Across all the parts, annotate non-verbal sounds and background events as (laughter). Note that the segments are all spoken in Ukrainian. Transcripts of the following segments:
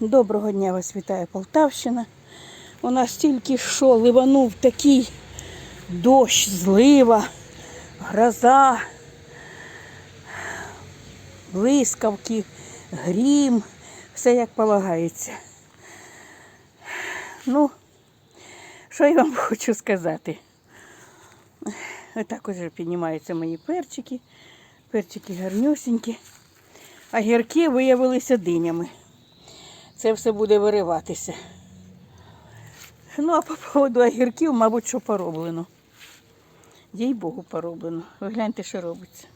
Доброго дня вас вітає Полтавщина. У нас тільки що ливанув такий дощ, злива, гроза, блискавки, грім, все як полагається. Ну, що я вам (laughs) хочу сказати? Отак уже піднімаються мої перчики. Перчики гарнюсінькі. А гірки виявилися динями. Це все буде вириватися. Ну, а по поводу огірків, мабуть, що пороблено. Їй Богу, пороблено. Ви гляньте, що робиться.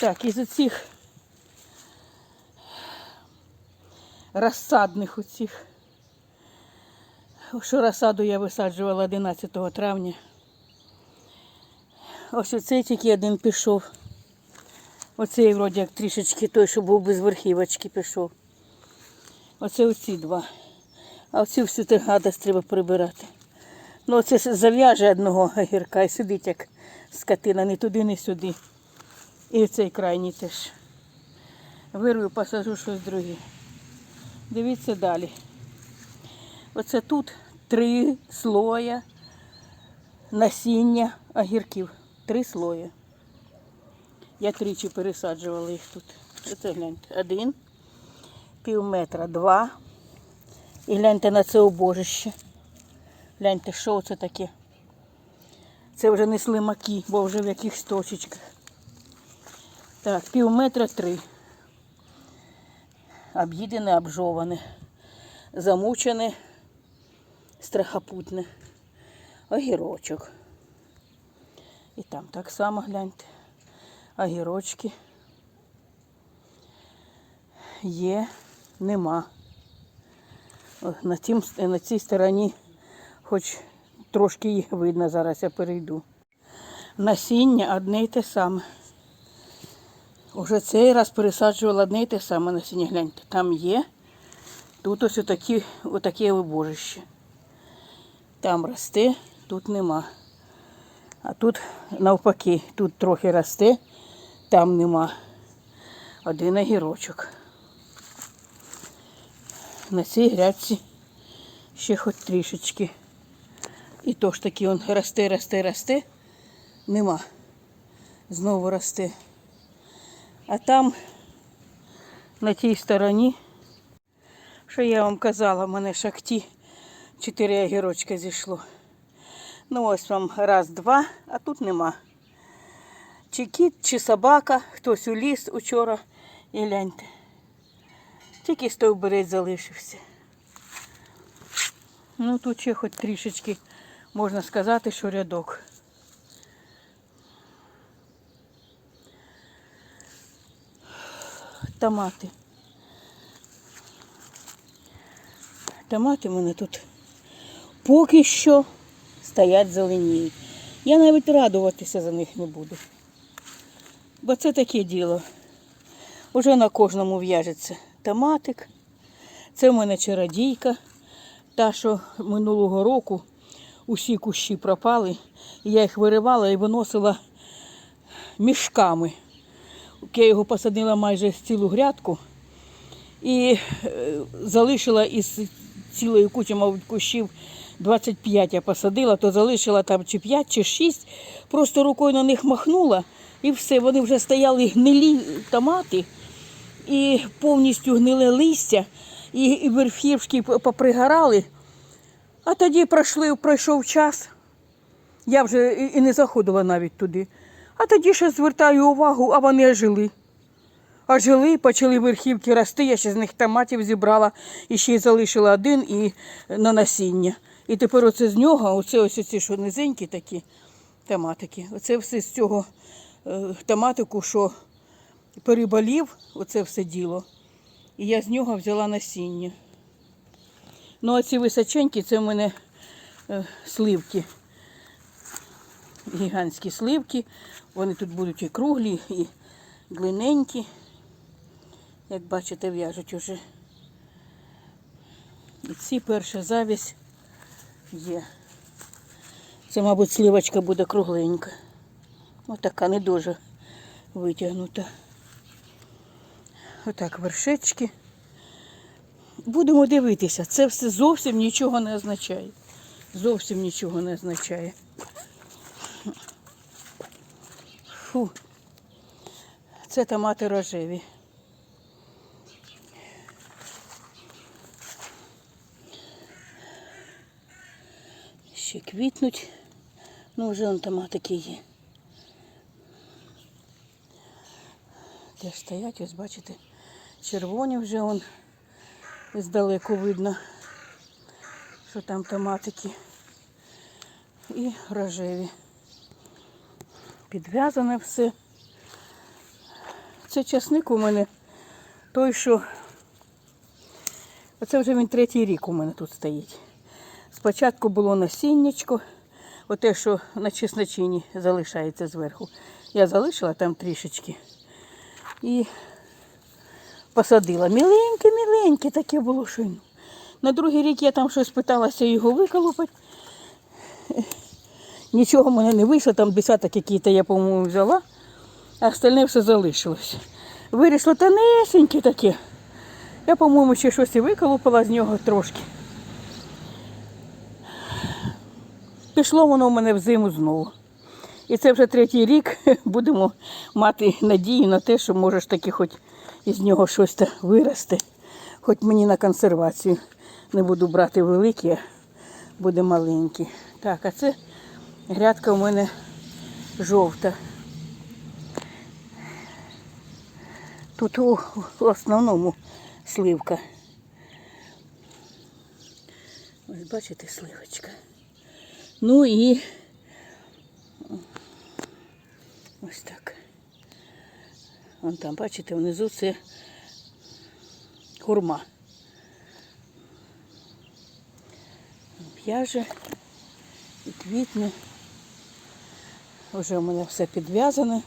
Так, із оцих розсадних оцих. Що розсаду я висаджувала 11 травня. Ось оцей тільки один пішов. Оцей вроді як трішечки той, що був без верхівочки, пішов. Оце оці два. А оцю всю ту гадость треба прибирати. Ну оце зав'яже одного огірка і сидить як скотина, ні туди, ні сюди. І цей крайній теж. Вирву, посажу щось друге. Дивіться далі. Оце тут три слоя насіння огірків. Три слоя. Я тричі пересаджувала їх тут. Оце гляньте. Один, пів метра, два. І гляньте на це убожище. Гляньте, що це таке. Це вже не слимаки, бо вже в якихось точечках. Так, пів метра три. Об'їдене, обжоване, замучене, страхопутне. Огірочок. І там так само гляньте. Огірочки. Є, нема. На, тім, на цій стороні хоч трошки їх видно, зараз я перейду. Насіння одне й те саме. Уже цей раз пересаджувала одне й те саме насіння. Гляньте, там є. Тут ось отакі, отаке вибожище. Там росте, тут нема. А тут навпаки, тут трохи росте, там нема. Один огірочок. На цій грядці ще хоч трішечки. І то ж таки он росте, росте, росте, нема. Знову росте. А там, на тій стороні, що я вам казала, в мене шахті чотири огірочка зійшло. Ну ось вам раз, два, а тут нема. Чи кіт, чи собака, хтось уліз учора і гляньте. Тільки стовбурець залишився. Ну тут ще хоч трішечки можна сказати, що рядок. Томати. Томати в мене тут поки що стоять зеленіють. Я навіть радуватися за них не буду. Бо це таке діло. Уже на кожному в'яжеться томатик. Це в мене чародійка. Та, що минулого року усі кущі пропали. І я їх виривала і виносила мішками. Я його посадила майже цілу грядку і е, залишила із цілої кучі, мабуть, кущів 25 я посадила, то залишила там чи 5, чи 6. Просто рукою на них махнула і все. Вони вже стояли гнилі томати і повністю гниле листя, і, і верхівки попригорали. А тоді пройшли, пройшов час. Я вже і не заходила навіть туди. А тоді ще звертаю увагу, а вони жили. А жили, почали верхівки рости, я ще з них томатів зібрала і ще й залишила один і на насіння. І тепер оце з нього, оце ось ці, що низенькі такі томатики. Оце все з цього е, томатику, що переболів, оце все діло. І я з нього взяла насіння. Ну, а ці височенькі, це в мене е, сливки. Гігантські сливки. Вони тут будуть і круглі, і глиненькі. Як бачите, в'яжуть уже. І ці перша завість є. Це, мабуть, сливочка буде кругленька. Отака не дуже витягнута. Отак вершечки. Будемо дивитися. Це все зовсім нічого не означає. Зовсім нічого не означає. Фу. Це томати рожеві. Ще квітнуть. Ну, вже он томатики є. Теж стоять, ось бачите, червоні вже он здалеку видно, що там томатики. І рожеві. Підв'язане все. Це часник у мене той, що. Оце вже він третій рік у мене тут стоїть. Спочатку було насіннячко, оте, що на чесночині залишається зверху. Я залишила там трішечки і посадила. Міленьке, міленьке таке було що. На другий рік я там щось питалася його виколупати. Нічого в мене не вийшло, там десяток який-то я, по-моєму, взяла, а остальне все залишилось. Вирісло тонесеньке таке. Я, по-моєму, ще щось і виколупала з нього трошки. Пішло воно в мене в зиму знову. І це вже третій рік (laughs) будемо мати надію на те, що може ж таки хоч із нього щось виросте. Хоч мені на консервацію. Не буду брати великі, буде маленькі. Так, а це грядка у мене жовта. Тут у, основному сливка. Ось бачите, сливочка. Ну і ось так. Вон там, бачите, внизу це хурма. В'яже і квітне. Вже у мене все підв'язане.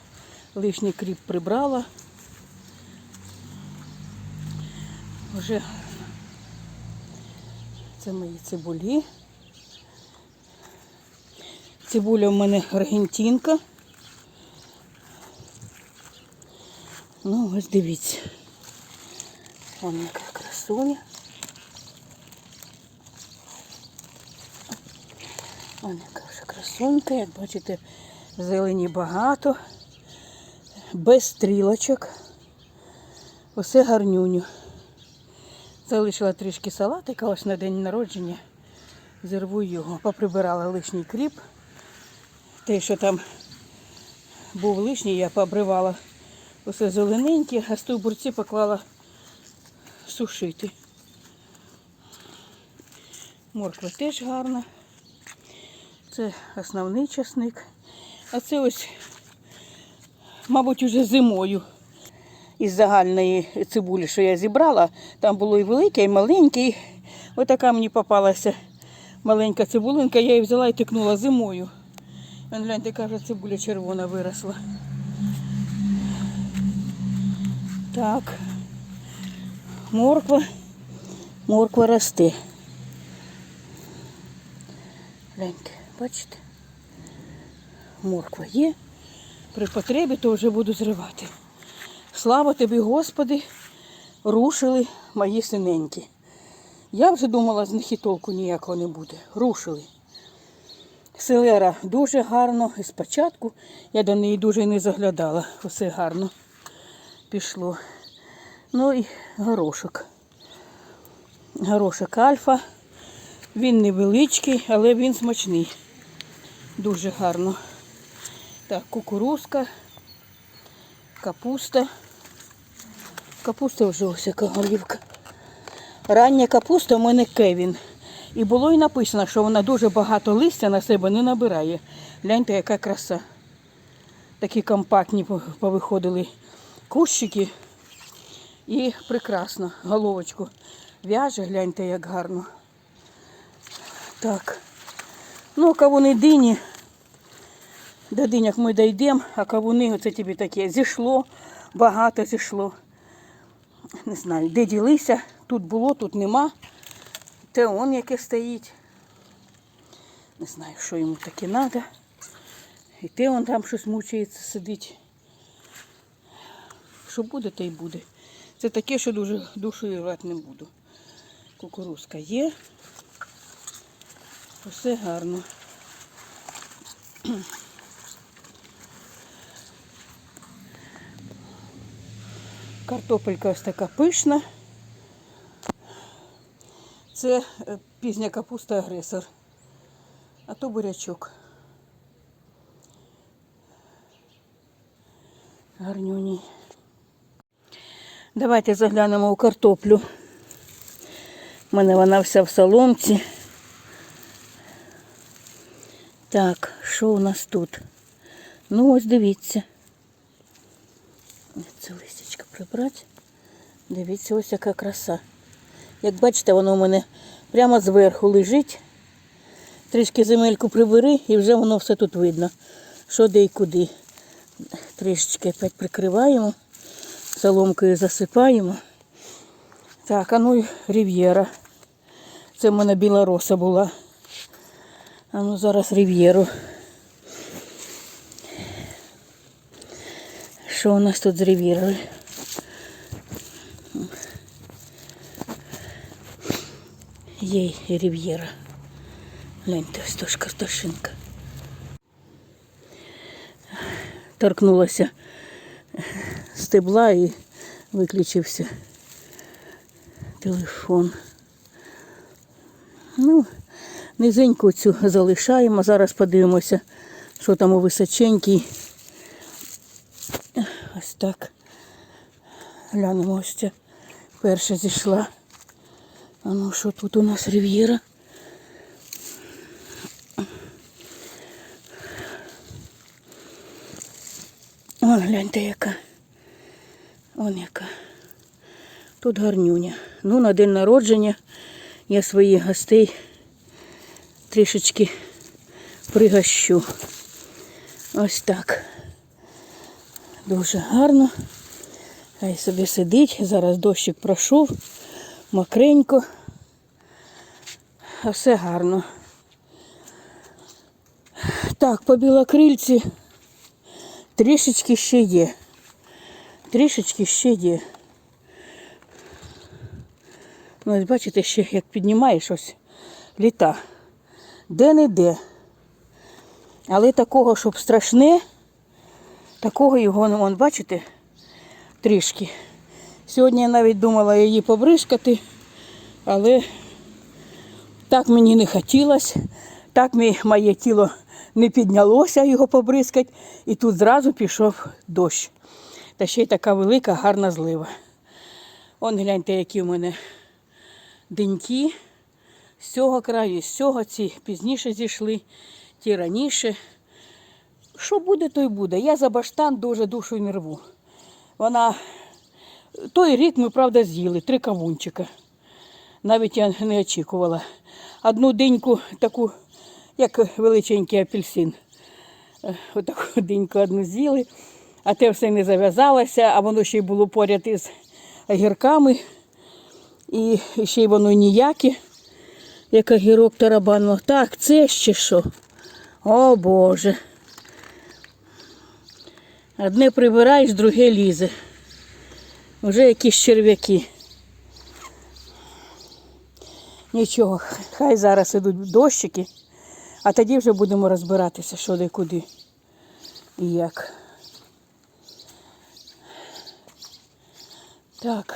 Лишній кріп прибрала. Вже це мої цибулі. Цибуля в мене аргентинка. Ну, ось дивіться. Вон яка красуня. Вон яка вже красунька, як бачите, зелені багато, без стрілочок. Усе гарнюню. Залишила трішки салатика ось на день народження. Зірву його. Поприбирала лишній кріп. Те, що там був лишній, я пообривала усе зелененьке, а стовбурці поклала сушити. Морква теж гарна. Це основний часник. А це ось, мабуть, уже зимою. Із загальної цибулі, що я зібрала, там було і велике, і маленьке. І отака мені попалася маленька цибулинка, я її взяла і тикнула зимою. Вон, гляньте, каже, цибуля червона виросла. Так. Морква. Морква росте. Гляньте, бачите? Морква є. При потребі то вже буду зривати. Слава тобі, Господи, рушили мої синенькі. Я вже думала, з них і толку ніякого не буде. Рушили. Селера дуже гарно. І спочатку я до неї дуже не заглядала. Все гарно пішло. Ну і горошок. Горошок альфа. Він невеличкий, але він смачний. Дуже гарно. Так, кукурузка, капуста. Капуста вже ось яка голівка. Рання капуста у мене Кевін. І було і написано, що вона дуже багато листя на себе не набирає. Гляньте, яка краса. Такі компактні по- повиходили кущики. І прекрасно. Головочку в'яже, гляньте, як гарно. Так. Ну, кавуни дині. До диняк ми дійдемо, а кавуни оце тобі таке зійшло, багато зійшло. Не знаю, де ділися. Тут було, тут нема. Те он яке стоїть. Не знаю, що йому таке треба. І те он там щось мучається, сидить. Що буде, то й буде. Це таке, що дуже душу рвати не буду. Кукурузка є. Все гарно. (clears throat) Картопелька ось така пишна. Це е, пізня капуста агресор. А то бурячок. Гарнюній. Давайте заглянемо у картоплю. У мене вона вся в соломці. Так, що у нас тут? Ну, ось дивіться. Це листячко прибрати. Дивіться, ось яка краса. Як бачите, воно у мене прямо зверху лежить. Трішки земельку прибери і вже воно все тут видно. Що де і куди. Трішечки опять прикриваємо. Соломкою засипаємо. Так, а ну й рів'єра. Це в мене біла роса була. А ну зараз рів'єру. Що у нас тут з рів'єрою? Є рів'єра. Гляньте, ось то ж картошинка. Торкнулася стебла і виключився телефон. Ну, низеньку цю залишаємо. Зараз подивимося, що там у височенькій. Ось так. Глянемо ось ця перша зійшла. А ну що тут у нас рів'єра? Вон гляньте яка. Вон яка. Тут гарнюня. Ну, на день народження я своїх гостей трішечки пригощу. Ось так. Дуже гарно. Хай собі сидить. Зараз дощик пройшов. Мокренько. А все гарно. Так, по білокрильці трішечки ще є. Трішечки ще є. Ну, ось бачите, ще як піднімаєш ось літа. Де-не-де. Але такого, щоб страшне, такого його, ну, вон, бачите, трішки. Сьогодні я навіть думала її побризкати, але так мені не хотілося, так моє тіло не піднялося його побризкати, і тут зразу пішов дощ. Та ще й така велика, гарна злива. Он гляньте, які в мене деньки. З цього краю, з цього ці пізніше зійшли, ті раніше. Що буде, то й буде. Я за баштан дуже душу не рву. Вона той рік ми, правда, з'їли три кавунчика. Навіть я не очікувала. Одну деньку таку, як величенький апельсин. Е, Отаку деньку одну з'їли, а те все не зав'язалося, а воно ще й було поряд із огірками. І ще й воно ніяке, як огірок тарабанно. Так, це ще що? О Боже. Одне прибираєш, друге лізе. Вже якісь черв'яки. Нічого, хай зараз ідуть дощики, а тоді вже будемо розбиратися, що де куди і як. Так.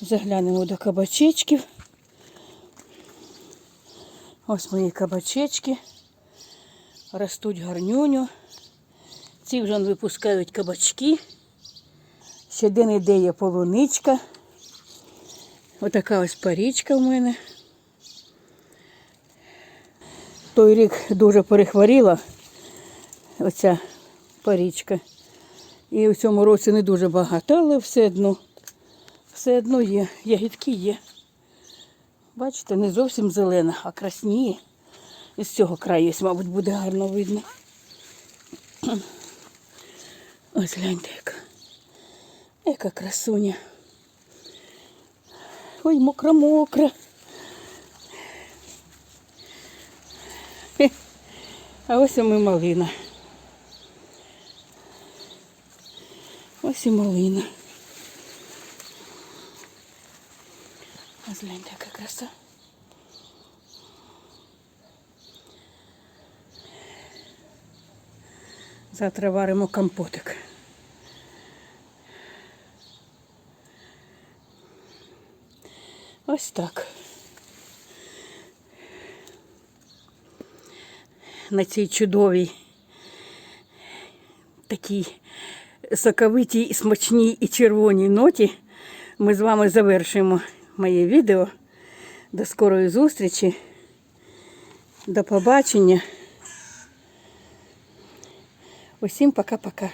Заглянемо до кабачечків. Ось мої кабачечки. Ростуть гарнюню. Ці вже випускають кабачки. Ще де не де є полуничка. Отака ось парічка в мене. Той рік дуже перехворіла оця парічка. І в цьому році не дуже багато, але все одно, все одно є. Ягідки є. Бачите, не зовсім зелена, а красніє. І з цього краю, мабуть, буде гарно видно. (clears throat) Ось гляньте яка. Яка красуня. Ой, мокра-мокра. (laughs) А ось і ми малина. І малина. Ось гляньте, яка краса. Завтра варимо компотик. Ось так. На цій чудовій, такій соковитій, смачній і червоній ноті ми з вами завершуємо моє відео. До скорої зустрічі. До побачення. Усім пока-пока.